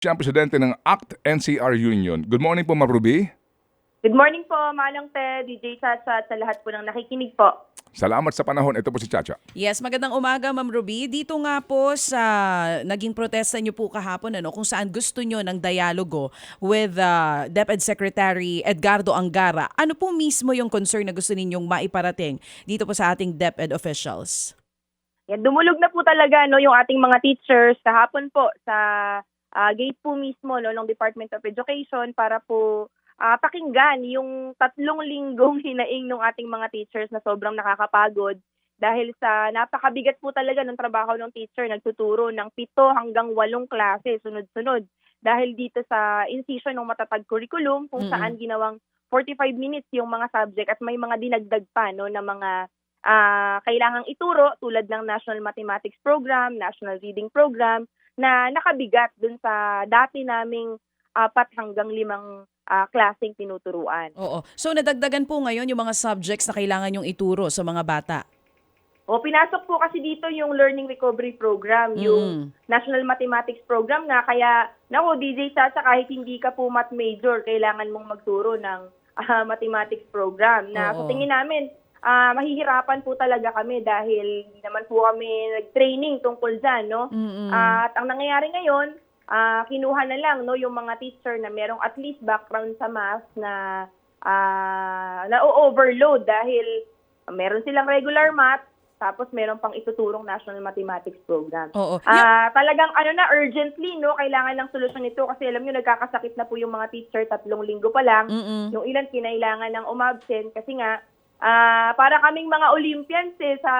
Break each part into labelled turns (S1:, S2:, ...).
S1: Siya ang presidente ng ACT NCR Union. Good morning po, Ma'am Ruby.
S2: Good morning po, Manong Te, DJ Chacha, at sa lahat po ng nakikinig po.
S1: Salamat sa panahon. Ito po si Chacha.
S3: Yes, magandang umaga Ma'am Ruby. Dito nga po sa naging protesta niyo po kahapon ano kung saan gusto niyo ng dialogo with uh, DepEd Secretary Edgardo Angara. Ano po mismo yung concern na gusto ninyong maiparating dito po sa ating DepEd officials?
S2: Yan, dumulog na po talaga no, yung ating mga teachers kahapon po sa ah, gate po mismo no, ng Department of Education para po ah, pakinggan yung tatlong linggong hinaing ng ating mga teachers na sobrang nakakapagod dahil sa napakabigat po talaga ng trabaho ng teacher, nagtuturo ng pito hanggang walong klase sunod-sunod. Dahil dito sa incision ng matatag curriculum kung
S3: Mm-mm.
S2: saan ginawang 45 minutes yung mga subject at may mga dinagdag pa no, na mga ah, kailangang ituro tulad ng National Mathematics Program, National Reading Program na nakabigat dun sa dati naming apat hanggang limang ah, klaseng tinuturuan.
S3: Oo. So nadagdagan po ngayon yung mga subjects na kailangan yung ituro sa mga bata.
S2: O pinasok po kasi dito yung Learning Recovery Program, yung
S3: Mm.
S2: National Mathematics Program na kaya, nako DJ Chacha, kahit hindi ka po math major, kailangan mong magturo ng ah, mathematics program na sa
S3: Oo.
S2: tingin namin, ah, mahihirapan po talaga kami dahil hindi naman po kami nag-training tungkol dyan, no?
S3: Mm-mm.
S2: At ang nangyayari ngayon, ah, kinuha na lang no yung mga teacher na merong at least background sa math na ah, na-overload dahil meron silang regular math tapos meron pang ituturong National Mathematics Program.
S3: Oo. Yung-
S2: Ah, talagang ano na urgently no, kailangan ng solusyon ito kasi alam niyo nagkakasakit na po yung mga teacher tatlong linggo pa lang.
S3: Mm-mm.
S2: Yung ilan kinailangan ng umabsent kasi nga ah, para kaming mga Olympians eh sa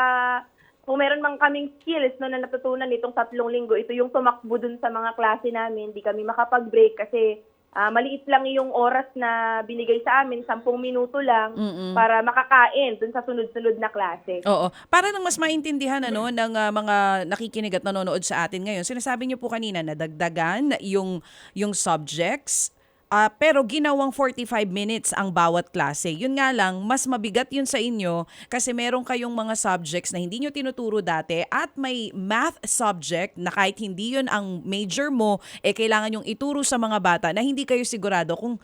S2: kung meron mang kaming skills no, na natutunan itong tatlong linggo, ito yung tumakbo dun sa mga klase namin, hindi kami makapag-break kasi ah, maliit lang yung oras na binigay sa amin, 10 minuto lang
S3: Mm-mm.
S2: para makakain dun sa sunod-sunod na klase.
S3: Oo. Para nang mas maintindihan ano ng ah, mga nakikinig at nanonood sa atin ngayon. Sinasabi niyo po kanina na dagdagan yung yung subjects ah, pero ginawang 45 minutes ang bawat klase. Yun nga lang, mas mabigat yun sa inyo kasi meron kayong mga subjects na hindi nyo tinuturo dati at may math subject na kahit hindi yun ang major mo, eh kailangan yung ituro sa mga bata na hindi kayo sigurado kung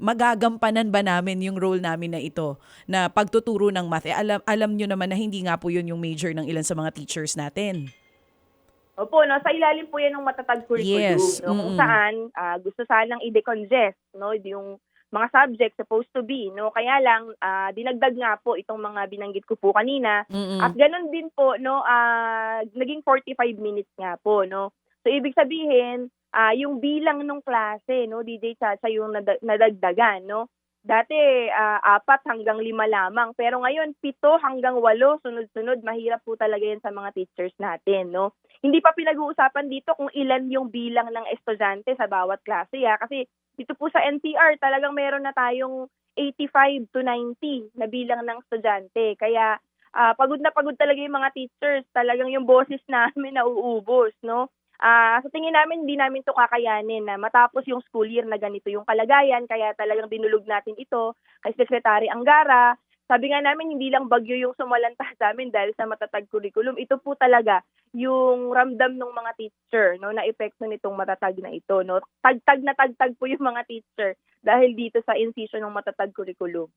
S3: magagampanan ba namin yung role namin na ito na pagtuturo ng math. Eh, alam, alam nyo naman na hindi nga po yun yung major ng ilan sa mga teachers natin.
S2: Opo, no, sa ilalim po yan ng matatag curriculum,
S3: Yes,
S2: no, kung
S3: mm-mm.
S2: saan ah, gusto sanang i-decongest, no, yung mga subjects supposed to be, no, kaya lang ah, dinagdag nga po itong mga binanggit ko po kanina.
S3: Mm-mm.
S2: At ganun din po, no, ah, naging 45 minutes nga po, no. So ibig sabihin, ah, yung bilang ng klase, no, DJ Chacha yung nada- nadagdagan, no. Dati ah, apat hanggang lima lamang, pero ngayon pito hanggang walo sunod-sunod. Mahirap po talaga yan sa mga teachers natin, no. Hindi pa pinag-uusapan dito kung ilan yung bilang ng estudyante sa bawat klase, ha? kasi dito po sa NCR talagang meron na tayong 85 to 90 na bilang ng estudyante. Kaya ah, pagod na pagod talaga yung mga teachers. Talagang yung boses namin nauubos, no? Ah, sa tingin namin, hindi namin to kakayanin na matapos yung school year na ganito yung kalagayan. Kaya talagang dinulog natin ito kay Secretary Angara. Sabi nga namin, hindi lang bagyo yung sumalanta sa amin dahil sa matatag curriculum. Ito po talaga yung ramdam ng mga teacher, no, na epekto nitong matatag na ito, no. Tagtag na tagtag po yung mga teacher dahil dito sa incision ng matatag curriculum.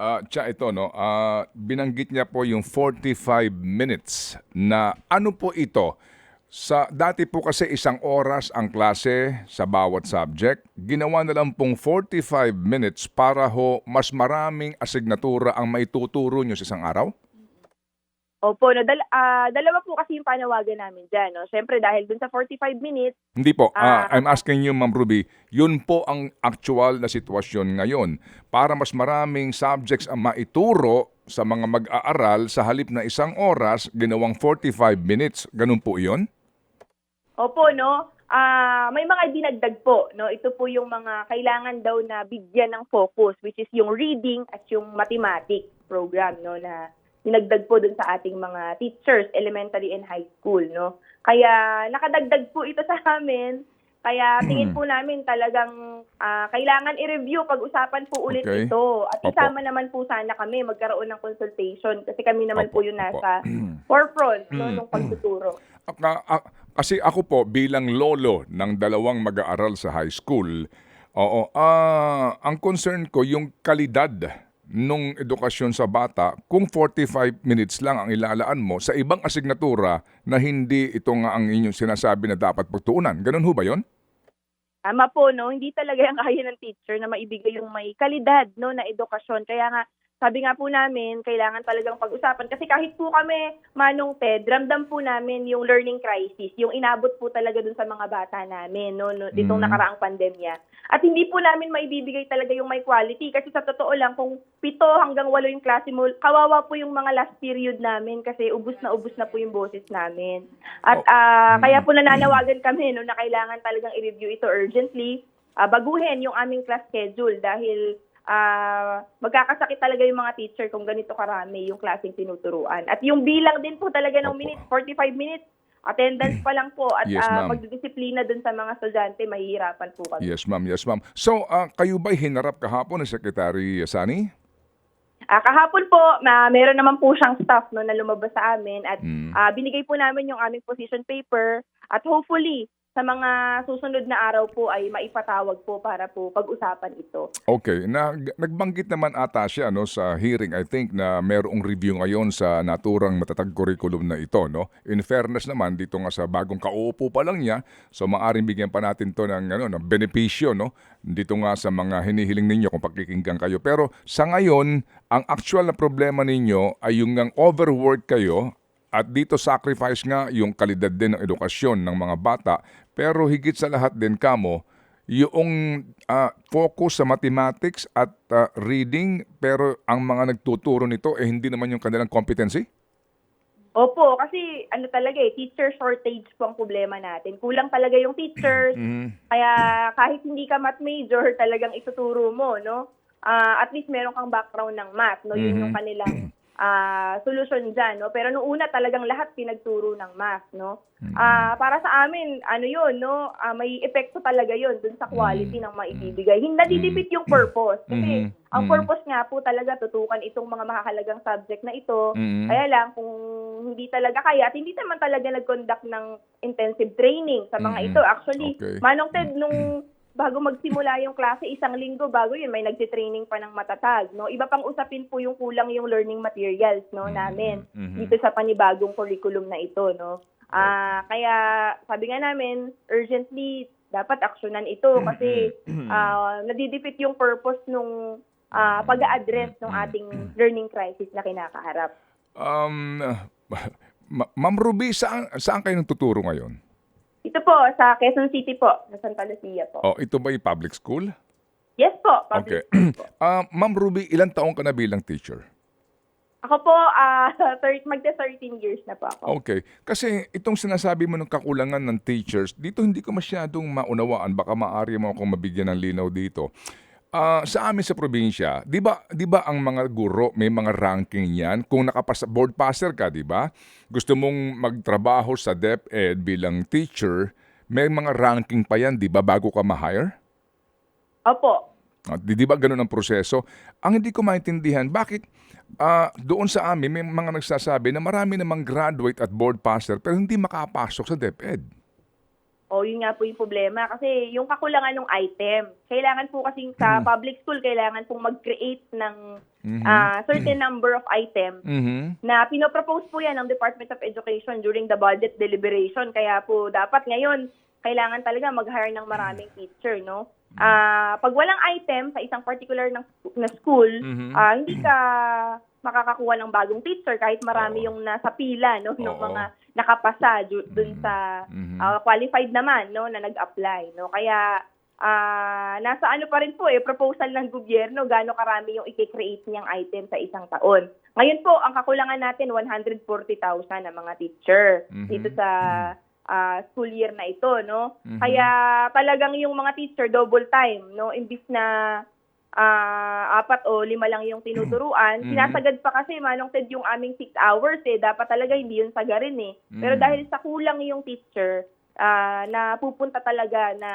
S1: Ah, Cha, ito, no? Ah, binanggit niya po yung 45 minutes na ano po ito? Sa, dati po kasi isang oras ang klase sa bawat subject. Ginawa na lang pong 45 minutes para ho mas maraming asignatura ang maituturo nyo sa isang araw?
S2: Opo, no, dal- ah, dalawa po kasi yung panawagan namin dyan. No? Siyempre, dahil dun sa 45 minutes,
S1: Hindi po. Ah,
S2: Ah.
S1: I'm asking you, Ma'am Ruby, yun po ang actual na sitwasyon ngayon. Para mas maraming subjects ang maituro sa mga mag-aaral sa halip na isang oras, ginawang 45 minutes. Ganun po yun?
S2: Opo, no, ah, may mga dinagdag po. No? Ito po yung mga kailangan daw na bigyan ng focus, which is yung reading at yung mathematics program, no, na dinagdag po dun sa ating mga teachers, elementary and high school, no. Kaya nakadagdag po ito sa amin Kaya tingin po namin talagang ah, kailangan i-review, pag-usapan po ulit
S1: Okay.
S2: ito. At
S1: Opo.
S2: isama naman po sana kami magkaroon ng consultation kasi kami naman
S1: Opo,
S2: po yung
S1: opo.
S2: nasa forefront no,
S1: Mm.
S2: nung pagtuturo.
S1: Aka- a- kasi ako po bilang lolo ng dalawang mag-aaral sa high school, oo, ah, ang concern ko yung kalidad nung edukasyon sa bata kung 45 minutes lang ang ilalaan mo sa ibang asignatura na hindi ito nga ang inyong sinasabi na dapat pagtuunan. Ganun ho ba yon?
S2: Tama po, no? Hindi talaga yung kaya ng teacher na maibigay yung may kalidad, no, na edukasyon. Kaya nga, sabi nga po namin, kailangan talagang pag-usapan. Kasi kahit po kami, Manong Ted, ramdam po namin yung learning crisis, yung inabot po talaga dun sa mga bata namin, no, no ditong
S1: Mm.
S2: nakaraang pandemya. At hindi po namin maibibigay talaga yung may quality. Kasi sa totoo lang, kung pito hanggang walo yung klase mo, kawawa po yung mga last period namin kasi ubus na ubus na po yung boses namin. At
S1: Oh.
S2: ah,
S1: Mm.
S2: kaya po nananawagan kami no, na kailangan talagang i-review ito urgently. Ah, baguhin yung aming class schedule dahil ah, magkakasakit talaga yung mga teacher kung ganito karami yung klaseng tinuturuan. At yung bilang din po talaga ng
S1: Opo.
S2: minutes, 45 minutes, attendance pa lang po at
S1: Yes, ma'am.
S2: pagdidisiplina dun sa mga estudyante, mahihirapan po kami.
S1: Yes, ma'am. Yes, ma'am. So, ah, kayo ba'y hinarap kahapon ni Secretary Sani?
S2: Ah, kahapon po, ma meron naman po siyang staff no, na lumabas sa amin at
S1: Mm.
S2: ah, binigay po namin yung aming position paper at hopefully sa mga susunod na araw po ay maipatawag po para po pag-usapan ito.
S1: Okay, na, nagbanggit naman ata siya no sa hearing I think na merong review ngayon sa naturang matatag curriculum na ito no. In fairness naman dito nga sa bagong kauupo pa lang niya, so maaring bigyan pa natin to ng ano ng benepisyo no dito nga sa mga hinihiling ninyo kung pakikinggan kayo. Pero sa ngayon, ang actual na problema ninyo ay yung ngang overwork kayo at dito sacrifice nga yung kalidad din ng edukasyon ng mga bata. Pero higit sa lahat din kamo, yung ah, focus sa mathematics at ah, reading pero ang mga nagtuturo nito eh hindi naman yung kanilang competency?
S2: Opo, kasi ano talaga eh, teacher shortage po ang problema natin. Kulang talaga yung teachers,
S1: Mhm.
S2: kaya kahit hindi ka math major, talagang ituturo mo, no? Ah, at least meron kang background ng math, no? Yun yung
S1: Mhm.
S2: kanilang ah solusyon dyan, no? Pero nung una talagang lahat pinagturo ng math, no?
S1: Mm-hmm.
S2: Ah, para sa amin, ano yun, no? Ah, may epekto talaga yun dun sa quality ng maibibigay. Hindi nadidipit yung purpose. Kasi
S1: Mhm.
S2: ang
S1: Mhm.
S2: purpose nga po talaga tutukan itong mga makakalagang subject na ito.
S1: Mhm.
S2: Kaya lang, kung hindi talaga kaya at hindi naman talaga nag-conduct ng intensive training sa mga ito. Actually,
S1: Okay.
S2: Manong Ted, nung bago magsimula yung klase, isang linggo bago yun, may nagtitraining pa ng matatag. No? Iba pang usapin po yung kulang yung learning materials no, namin
S1: Mhm.
S2: dito sa panibagong curriculum na ito. No? Ah, kaya sabi nga namin, urgently, dapat aksyonan ito kasi ah, nadidipit yung purpose nung ah, pag-address ng ating learning crisis na kinakaharap.
S1: Um, Ma- Ma'am Ruby, saan, saan kayo nagtuturo ngayon?
S2: Ito po, sa Quezon City po, sa Santa Lucia po.
S1: Oh, ito ba yung public school?
S2: Yes po,
S1: Okay.
S2: public school po.
S1: Ah, Ma'am Ruby, ilang taong ka na bilang teacher?
S2: Ako po, ah thir- magta 13 years na po ako.
S1: Okay. Kasi itong sinasabi mo ng kakulangan ng teachers, dito hindi ko masyadong maunawaan. Baka maaari mo akong mabigyan ng linaw dito. Ah, sa amin sa probinsya, 'di ba 'di ba ang mga guro may mga ranking 'yan kung nakapasa board passer ka, 'di ba? Gusto mong magtrabaho sa DepEd bilang teacher, may mga ranking pa 'yan, 'di ba, bago ka ma-hire?
S2: Opo.
S1: Ah, Di, di ba ganun ang proseso? Ang hindi ko maintindihan, bakit ah, doon sa amin may mga nagsasabi na marami namang graduate at board passer pero hindi makapasok sa DepEd.
S2: O, yun nga po yung problema. Kasi yung kakulangan ng item, kailangan po kasi sa public school, kailangan pong mag-create ng ah, certain number of items
S1: Mhm.
S2: na pinopropose po yan ng Department of Education during the budget deliberation. Kaya po dapat ngayon, kailangan talaga mag-hire ng maraming teacher, no? Ah, pag walang item sa isang particular ng, na school,
S1: Mhm.
S2: ah, hindi ka makakakuha ng bagong teacher kahit marami
S1: Oo.
S2: yung nasa pila, no? Ng
S1: Oo.
S2: mga nakapasa du- dun sa ah, qualified naman, no? Na nag-apply, no? Kaya ah nasa ano pa rin po eh, proposal ng gobyerno, gaano karami yung i-create niyang item sa isang taon. Ngayon po, ang kakulangan natin, 140,000 na mga teacher
S1: Mhm.
S2: dito sa ah, school year na ito, no?
S1: Mhm.
S2: Kaya talagang yung mga teacher double time, no? Imbis na ah, apat o lima lang yung tinuturuan,
S1: Mhm.
S2: sinasagad pa kasi manong Ted yung aming six hours eh. Dapat talaga hindi yun sagarin eh. Pero
S1: Mhm.
S2: dahil sa kulang yung teacher, ah, na pupunta talaga na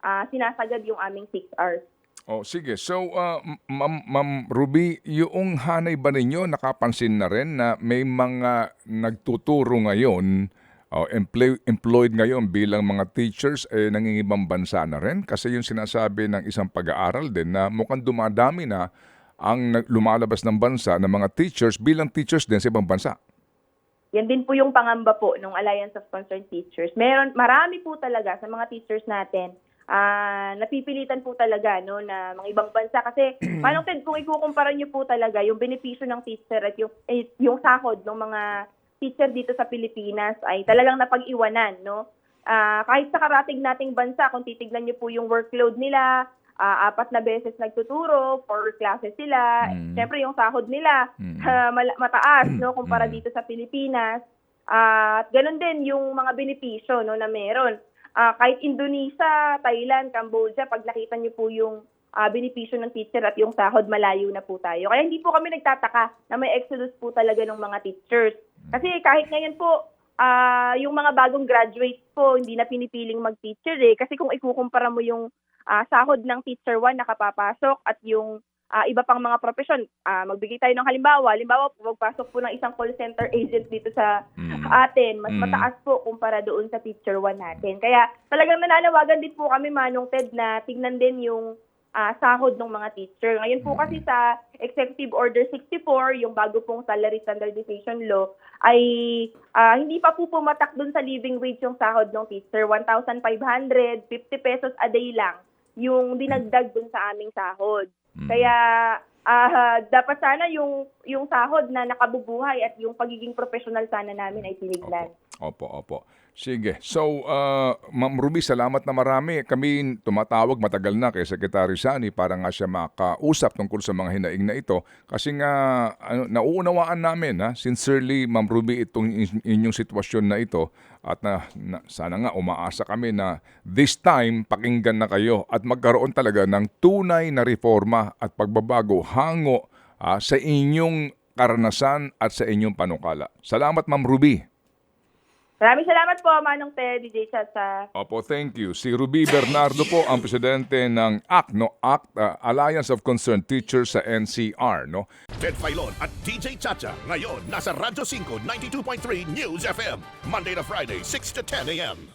S2: ah, sinasagad yung aming 6 hours.
S1: Oh, sige. So, uh, Ma'am Ma'am Ruby, yung hanay ba ninyo nakapansin na rin na may mga nagtuturo ngayon o employ- employed ngayon bilang mga teachers eh nangingibang bansa na rin kasi yung sinasabi ng isang pag-aaral din na mukhang dumadami na ang lumalabas ng bansa ng mga teachers bilang teachers din sa ibang bansa.
S2: Yan din po yung pangamba po ng Alliance of Concerned Teachers. Meron marami po talaga sa mga teachers natin ah napipilitan po talaga no na mga ibang bansa kasi paano Ted kung ikukumpara niyo po talaga yung benepisyo ng teacher at yung eh, yung sahod ng mga teacher dito sa Pilipinas ay talagang napag-iwanan no. Ah, kahit sa karating nating bansa kung titignan niyo po yung workload nila ah, apat na beses nagtuturo, four classes sila.
S1: Mm.
S2: Siyempre yung sahod nila
S1: Mm.
S2: mala- mataas no kumpara
S1: Mm.
S2: dito sa Pilipinas. At ganun din yung mga benepisyo no na meron. Ah, kahit Indonesia, Thailand, Cambodia, pag nakita niyo po yung ah, benepisyo ng teacher at yung sahod, malayo na po tayo. Kaya hindi po kami nagtataka na may exodus po talaga ng mga teachers. Kasi kahit ngayon po, ah, yung mga bagong graduates po, hindi na pinipiling mag-teacher eh. Kasi kung ikukumpara mo yung ah, sahod ng teacher 1 nakapapasok at yung ah, iba pang mga profesyon, ah, magbigay tayo ng halimbawa. Halimbawa, magpasok po ng isang call center agent dito sa
S1: Mm.
S2: atin, mas
S1: Mm.
S2: mataas po kumpara doon sa teacher 1 natin. Kaya talagang nananawagan din po kami, Manong Ted, na tignan din yung ah, sahod ng mga teacher. Ngayon po kasi sa Executive Order 64, yung bago pong salary standardization law, ay ah, hindi pa po pumatak doon sa living wage yung sahod ng teacher. 1,500, 50 pesos a day lang yung dinagdag doon sa aming sahod.
S1: Mm.
S2: Kaya ah, dapat sana yung yung sahod na nakabubuhay at yung pagiging professional sana namin ay tinignan.
S1: Opo, opo. Sige. So, uh, Ma'am Ruby, salamat na marami. Kami tumatawag matagal na kay Secretary Sani para nga siya makausap tungkol sa mga hinaing na ito. Kasi nga, ano, nauunawaan namin, ha, sincerely, Ma'am Ruby, itong in- inyong sitwasyon na ito. At na, na- sana nga, umaasa kami na this time, pakinggan na kayo at magkaroon talaga ng tunay na reforma at pagbabago hango ah, sa inyong karanasan at sa inyong panukala. Salamat, Ma'am Ruby.
S2: Maraming salamat po, Manong Ted, DJ Chacha.
S1: Opo, thank you. Si Ruby Bernardo po ang presidente ng ACT, no? ACT, uh, Alliance of Concerned Teachers sa NCR, no?
S4: Ted Filon at DJ Chacha. Ngayon, nasa Radyo 5, 92.3 News FM. Monday to Friday, 6 to 10 a.m.